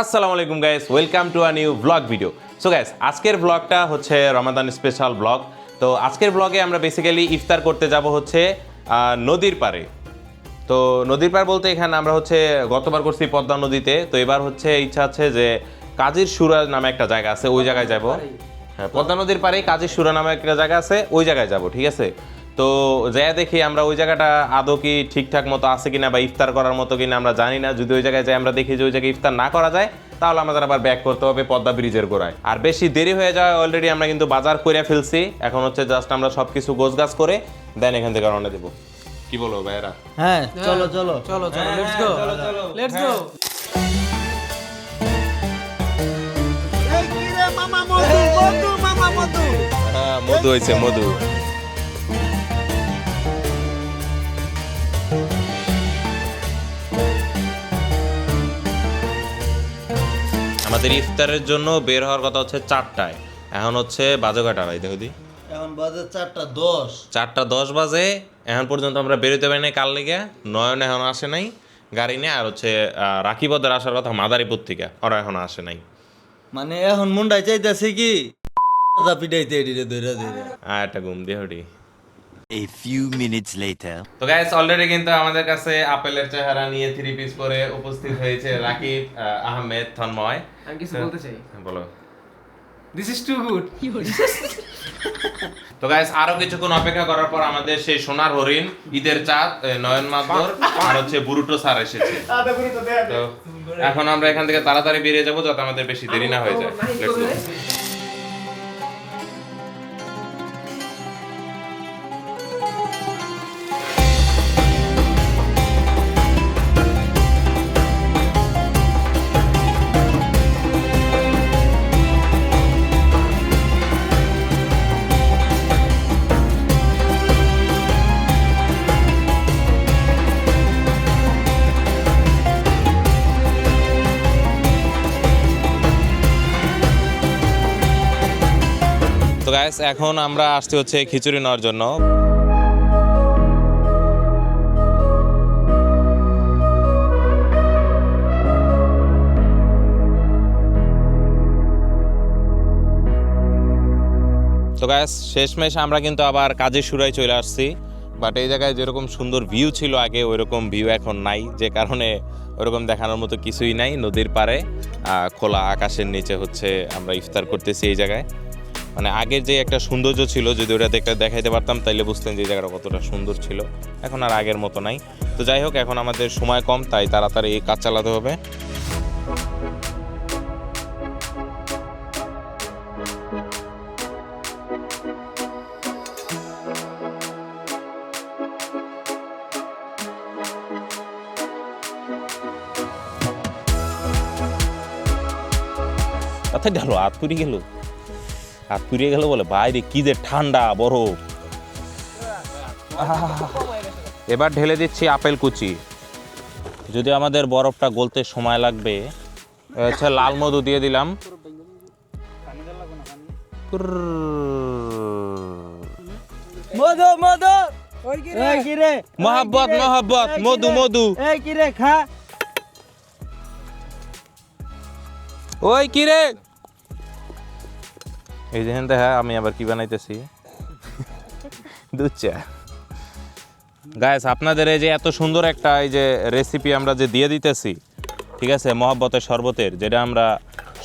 আসসালামু আলাইকুম guys welcome to a new vlog video so guys আজকের ব্লগটা হচ্ছে রমাদান স্পেশাল ব্লগ তো, আজকের ব্লগে আমরা বেসিক্যালি ইফতার করতে যাব হচ্ছে নদীর পাড়ে। তো, নদীর পাড় বলতে এখানে আমরা হচ্ছে গতবার করছি পদ্মা নদীতে। তো, এবার হচ্ছে ইচ্ছা আছে যে কাজীর সুরা নামে একটা জায়গা আছে, ওই জায়গায় যাব। হ্যাঁ পদ্মা নদীর পাড়েই কাজীর সুরা নামে একটা জায়গা আছে, ওই জায়গায় যাব, ঠিক আছে? তো যাই দেখি আমরা ওই জায়গাটা আদৌ কি ঠিকঠাক মতো আছে কিনা বা ইফতার করার মতো কিনা আমরা জানি না। যদি ওই জায়গায় যাই আমরা দেখি যে ওই জায়গায় ইফতার না করা যায় তাহলে আমাদের আবার ব্যাক করতে হবে পদ্মা ব্রিজের গোড়ায়। আর বেশি দেরি হয়ে যাওয়া অলরেডি আমরা কিন্তু বাজার করে ফেলছি। এখন হচ্ছে জাস্ট আমরা সব কিছু গোছগাছ করে দেন এখান থেকে রওনা দেবো। কি বলব ভাইয়েরা? হ্যাঁ চলো চলো। চলো চলো লেটস গো লেটস গো হ্যাঁ মধু হয়েছে মধু। আমাদের ইফতারের জন্য বের হওয়ার কথা হচ্ছে চারটায়। এখন হচ্ছে বাজে আড়াই দেখো দি। এখন বাজে চারটা দশ। চারটা দশ বাজে। এখন পর্যন্ত আমরা বেরোতে পারি নাই কাল লেগে। নয়ন এখন আসে নাই গাড়ি নিয়ে। আর হচ্ছে আহ, রাখিবদের আসার কথা মাদারীপুর থেকে। ওরা এখন আসে নাই। মানে এখন মুন্ডাই চাইতেছে কি? পিটাইতে দইরা দইরা আর একটা ঘুম দিয়ে হটি। A few minutes later. তো গাইস অলরেডি কিন্তু আমাদের কাছে আপেলের চেহারা নিয়ে থ্রি পিস পরে উপস্থিত হয়েছে রাকিব আহমেদ তন্ময়। আমি কিছু বলতে চাই। বলো। দিস ইজ টু গুড তো গাইস আরও কিছুক্ষণ অপেক্ষা করার পর আমাদের সেই সোনার হরিণ ঈদের চাঁদ নয়ন মাদর আর হচ্ছে বুরুটো স্যার এসেছে। তো এখন আমরা এখান থেকে তাড়াতাড়ি বেরিয়ে যাব যাতে আমাদের বেশি দেরি না হয়ে যায়। গাইস এখন আমরা আসতে হচ্ছে খিচুড়ি নেওয়ার জন্য। তো গাইস শেষমেশ আমরা কিন্তু আবার কাজের সুরাই চলে আসছি। বাট এই জায়গায় যেরকম সুন্দর ভিউ ছিল আগে, ওইরকম ভিউ এখন নাই। যে কারণে ওরকম দেখানোর মতো কিছুই নাই নদীর পাড়ে। খোলা আকাশের নিচে হচ্ছে আমরা ইফতার করতেছি এই জায়গায়। মানে আগের যে একটা সৌন্দর্য ছিল, যদি ওটা দেখতে দেখাইতে পারতাম, তাইলে বুঝতেন যে জায়গাটা কতটা সুন্দর ছিল। এখন আর আগের মতো নাই। তো যাই হোক, এখন আমাদের সময় কম, তাই তাড়াতাড়ি এই কাজ চালাতে হবে। কথা গেল হাত পুড়ে গেল। হাত পুড়িয়ে গেল বলে বাইরে কি যে ঠান্ডা বরফ এবার ঢেলে দিচ্ছি আপেল কুচি। যদি আমাদের বরফটা গলতে সময় লাগবে। এ হচ্ছে লাল মধু দিয়ে দিলাম। মধু মধু। এই কি রে? মহাব্বত মহাব্বত মধু মধু। এই কি খা। ওই কি রে? এই দেখেন দেখা আমি আবার কি বানাইতেছি? দুধ চা গাইস আপনাদের এই যে এত সুন্দর একটা এই যে রেসিপি আমরা যে দিয়ে দিতেছি ঠিক আছে মহব্বতের শরবতের যেটা আমরা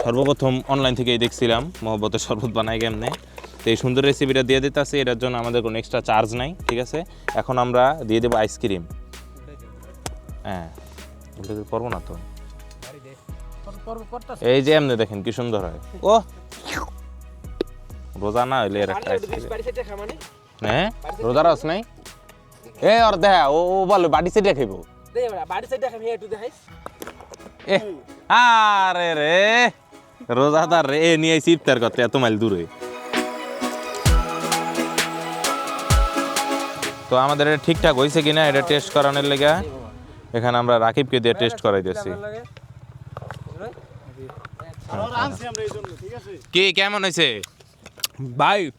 সর্বপ্রথম অনলাইন থেকেই দেখছিলাম মহব্বতের শরবত বানাই কেমনে? তো এই সুন্দর রেসিপিটা দিয়ে দিতেছি এটার জন্য আমাদের কোনো এক্সট্রা চার্জ নাই ঠিক আছে? এখন আমরা দিয়ে দেবো আইসক্রিম হ্যাঁ পারব না তো। এই যে এমনি দেখেন কি সুন্দর হয়। ও রোজা না হইলে এর একটা হ্যাঁ রোজা রস নাই? এ ওর দেখা ও ও বলে বাড়ি সেটা খাইব। এ আরে রে রোজাদার রে এ নিয়ে আইসি ইফতার করতে এত মাইল দূরে। তো আমাদের এটা ঠিকঠাক হয়েছে কিনা এটা টেস্ট করানোর লেগে এখানে আমরা রাকিবকে দিয়ে টেস্ট করাই করাইতেছি কি কেমন হয়েছে ভাই।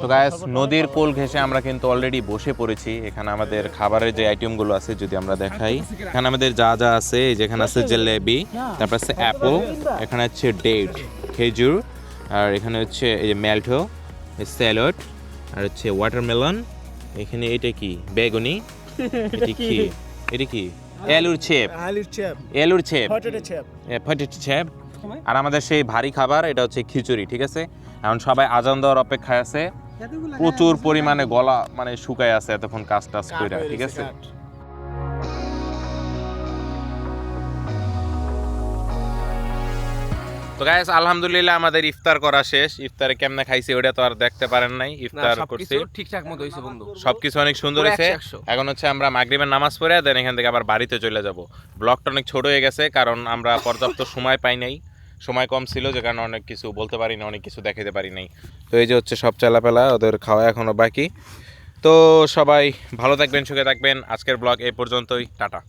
তো গাইস নদীর কোল ঘেঁষে আমরা কিন্তু অলরেডি বসে পড়েছি। এখানে আমাদের খাবারের যে আইটেমগুলো আছে যদি আমরা দেখাই। এখানে আমাদের যা যা আছে যেখানে আছে জেলেবি তারপর আছে অ্যাপল এখানে হচ্ছে ডেট খেজুর আর এখানে হচ্ছে এই যে ম্যালটো স্যালাড আর হচ্ছে ওয়াটারমেলন এখানে এটা কি? বেগুনি? এটি কি? এটি কি? এলুর ছেপ। আলুর এলুর ছেপ। পটেটো চ্যাপ আর আমাদের সেই ভারী খাবার এটা হচ্ছে খিচুড়ি ঠিক আছে? এখন সবাই আজান দেওয়ার অপেক্ষায় আছে। প্রচুর পরিমাণে গলা মানে শুকায় আছে এতক্ষণ কাজ টাজ করে ঠিক আছে? তো গাইস আলহামদুলিল্লাহ আমাদের ইফতার করা শেষ। ইফতারে কেমনে খাইছি ওটা তো আর দেখতে পারেন নাই ইফতার করছি। ঠিকঠাক মতো হয়েছে বন্ধু। সবকিছু অনেক সুন্দর হয়েছে। এখন হচ্ছে আমরা মাগরিবের নামাজ পড়ে দেন এখান থেকে আবার বাড়িতে চলে যাব। ব্লগটা অনেক ছোট হয়ে গেছে কারণ আমরা পর্যাপ্ত সময় পাই নাই। সময় কম ছিল, যে কারণে অনেক কিছু বলতে পারি না অনেক কিছু দেখাতে পারি নাই তো এই যে হচ্ছে সব চালাপেলা, ওদের খাওয়া এখনও বাকি। তো সবাই ভালো থাকবেন, সুখে থাকবেন। আজকের ব্লগ এই পর্যন্তই, টাটা।